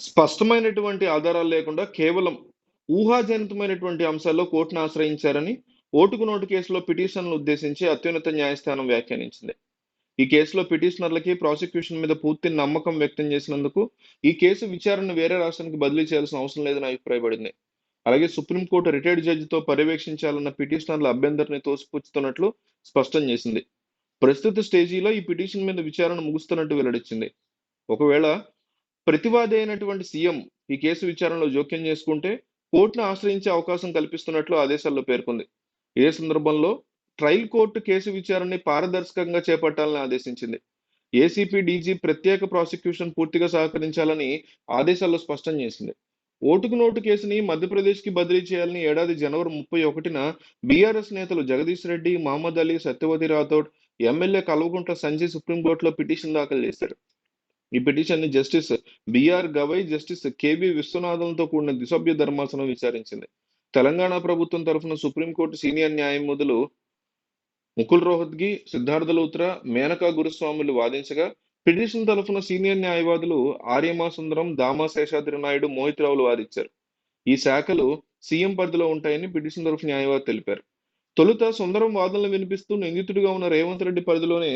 స్పష్టమైనటువంటి ఆధారాలు లేకుండా కేవలం ఊహాజనితమైనటువంటి అంశాల్లో కోర్టును ఆశ్రయించారని ఓటుకు నోటు కేసులో పిటిషన్లు ఉద్దేశించి అత్యున్నత న్యాయస్థానం వ్యాఖ్యానించింది. ఈ కేసులో పిటిషనర్లకి ప్రాసిక్యూషన్ మీద పూర్తి నమ్మకం వ్యక్తం చేసినందుకు ఈ కేసు విచారణ వేరే రాష్ట్రానికి బదిలీ చేయాల్సిన అవసరం లేదని అభిప్రాయపడింది. అలాగే సుప్రీంకోర్టు రిటైర్డ్ జడ్జితో పర్యవేక్షించాలన్న పిటిషనర్ల అభ్యంతరని తోసిపుచ్చుతున్నట్లు స్పష్టం చేసింది. ప్రస్తుత స్టేజీలో ఈ పిటిషన్ మీద విచారణ ముగుస్తున్నట్టు వెల్లడించింది. ఒకవేళ ప్రతివాది అయినటువంటి సీఎం ఈ కేసు విచారణలో జోక్యం చేసుకుంటే కోర్టును ఆశ్రయించే అవకాశం కల్పిస్తున్నట్లు ఆదేశాల్లో పేర్కొంది. ఇదే సందర్భంలో ట్రయల్ కోర్టు కేసు విచారణని పారదర్శకంగా చేపట్టాలని ఆదేశించింది. ఏసీపీ డీజీ ప్రత్యేక ప్రాసిక్యూషన్ పూర్తిగా సహకరించాలని ఆదేశాల్లో స్పష్టం చేసింది. ఓటుకు నోటు కేసుని మధ్యప్రదేశ్కి బదిలీ చేయాలని ఏడాది జనవరి ముప్పై ఒకటిన బీఆర్ఎస్ నేతలు జగదీష్ రెడ్డి మహమ్మద్ అలీ సత్యవతి రాథోడ్ ఎమ్మెల్యే కల్వకుంట్ల సంజయ్ సుప్రీంకోర్టులో పిటిషన్ దాఖలు చేశారు. ఈ పిటిషన్ని justice BR Gavai justice KB విశ్వనాథంతో కూడిన దిసభ్య ధర్మాసనం విచారించింది. తెలంగాణ ప్రభుత్వం తరఫున సుప్రీంకోర్టు సీనియర్ న్యాయమూర్తులు ముకుల్ రోహత్గి సిద్ధార్థ లూత్రా మేనకా గురుస్వాములు వాదించగా పిటిషన్ తరఫున సీనియర్ న్యాయవాదులు ఆర్యమా సుందరం దామా శేషాద్రి నాయుడు మోహిత్ రావులు వాదించారు ఈ శాఖలు సీఎం పరిధిలో ఉంటాయని పిటిషన్ తరఫు న్యాయవాది తెలిపారు. తొలుత సుందరం వాదనలు వినిపిస్తూ నిందితుడిగా ఉన్న రేవంత్ రెడ్డి పరిధిలోనే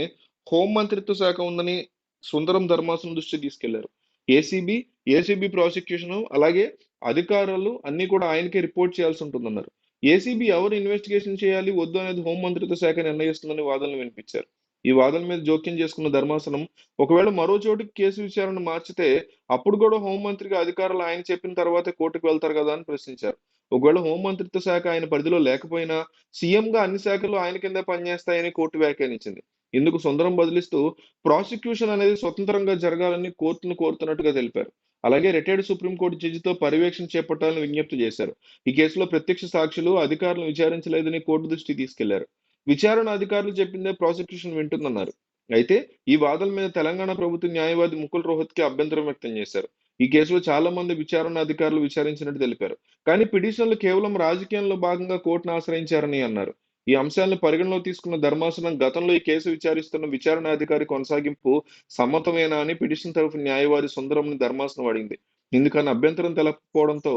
హోం మంత్రిత్వ శాఖ ఉందని సుందరం ధర్మాసనం దృష్టి తీసుకెళ్ళారు. ఏసీబీ ఏసీబీ ప్రాసిక్యూషన్ అలాగే అధికారులు అన్ని కూడా ఆయనకే రిపోర్ట్ చేయాల్సి ఉంటుందన్నారు. ఏసీబీ ఎవరు ఇన్వెస్టిగేషన్ చేయాలి వద్దు అనేది హోం మంత్రిత్వ శాఖ నిర్ణయిస్తుందని వాదనలు వినిపించారు. ఈ వాదన మీద జోక్యం చేసుకున్న ధర్మాసనం ఒకవేళ మరో చోటుకి కేసు విచారణ మార్చితే అప్పుడు కూడా హోంమంత్రికి అధికారులు ఆయన చెప్పిన తర్వాత కోర్టుకు వెళ్తారు కదా అని ప్రశ్నించారు. ఒకవేళ హోంమంత్రిత్వ శాఖ ఆయన పరిధిలో లేకపోయినా సీఎంగా అన్ని శాఖలు ఆయన కింద పనిచేస్తాయని కోర్టు వ్యాఖ్యానించింది. ఇందుకు సుందరం బదిలిస్తూ ప్రాసిక్యూషన్ అనేది స్వతంత్రంగా జరగాలని కోర్టును కోరుతున్నట్టుగా తెలిపారు. అలాగే రిటైర్డ్ సుప్రీంకోర్టు జడ్జితో పర్యవేక్షణ చేపట్టాలని విజ్ఞప్తి చేశారు. ఈ కేసులో ప్రత్యక్ష సాక్షులు అధికారులను విచారించలేదని కోర్టు దృష్టికి తీసుకెళ్ళారు. విచారణ అధికారులు చెప్పిందే ప్రాసిక్యూషన్ వింటుందన్నారు. అయితే ఈ వాదన మీద తెలంగాణ ప్రభుత్వ న్యాయవాది ముకుల్ రోహత్కి అభ్యంతరం వ్యక్తం చేశారు. ఈ కేసులో చాలా మంది విచారణ అధికారులు విచారించినట్టు తెలిపారు. కానీ పిటిషన్లు కేవలం రాజకీయంలో భాగంగా కోర్టును ఆశ్రయించారని అన్నారు. ఈ అంశాలను పరిగణలో తీసుకున్న ధర్మాసనం గతంలో ఈ కేసు విచారిస్తున్న విచారణ అధికారి కొనసాగింపు సమ్మతమేనా అని పిటిషన్ తరఫు న్యాయవాది సుందరంని ధర్మాసనం అడిగింది. ఎందుకని అభ్యంతరం తెలపకపోవడంతో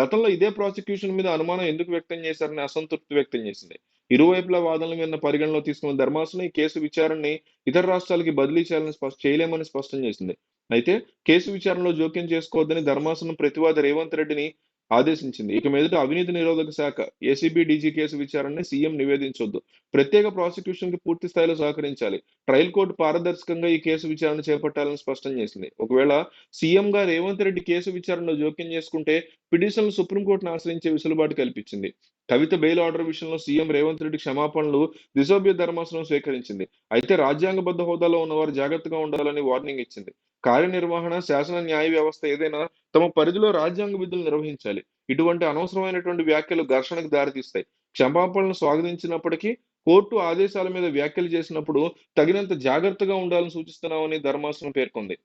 గతంలో ఇదే ప్రాసిక్యూషన్ మీద అనుమానం ఎందుకు వ్యక్తం చేశారని అసంతృప్తి వ్యక్తం చేసింది. ఇరువైపుల వాదనల మీద పరిగణలో తీసుకున్న ధర్మాసనం ఈ కేసు విచారణని ఇతర రాష్ట్రాలకి బదిలీ చేయాలని చేయలేమని స్పష్టం చేసింది. అయితే కేసు విచారణలో జోక్యం చేసుకోవద్దని ధర్మాసనం ప్రతివాది రేవంత్ రెడ్డిని ఆదేశించింది. ఇక మీదట అవినీతి నిరోధక శాఖ ఏసీబీ డీజీ కేసు విచారణని సీఎం నివేదించొద్దు. ప్రత్యేక ప్రాసిక్యూషన్కి పూర్తి స్థాయిలో సహకరించాలి. ట్రయల్ కోర్టు పారదర్శకంగా ఈ కేసు విచారణ చేపట్టాలని స్పష్టం చేసింది. ఒకవేళ సీఎం గా రేవంత్ రెడ్డి కేసు విచారణలో జోక్యం చేసుకుంటే పిటిషన్లు సుప్రీంకోర్టును ఆశ్రయించే వెసులుబాటు కల్పించింది. కవిత బెయిల్ ఆర్డర్ విషయంలో సీఎం రేవంత్ రెడ్డి క్షమాపణలు దిశోభ్య ధర్మాసనం స్వీకరించింది. అయితే రాజ్యాంగబద్ధ హోదాలో ఉన్నవారు జాగ్రత్తగా ఉండాలని వార్నింగ్ ఇచ్చింది. కార్యనిర్వహణ శాసన న్యాయ వ్యవస్థ ఏదైనా తమ పరిధిలో రాజ్యాంగ విధులు నిర్వహించాలి. ఇటువంటి అనవసరమైనటువంటి వ్యాఖ్యలు ఘర్షణకు దారితీస్తాయి. క్షమాపణలు స్వాగతించినప్పటికీ కోర్టు ఆదేశాల మీద వ్యాఖ్యలు చేసినప్పుడు తగినంత జాగ్రత్తగా ఉండాలని సూచిస్తున్నామని ధర్మాసనం పేర్కొంది.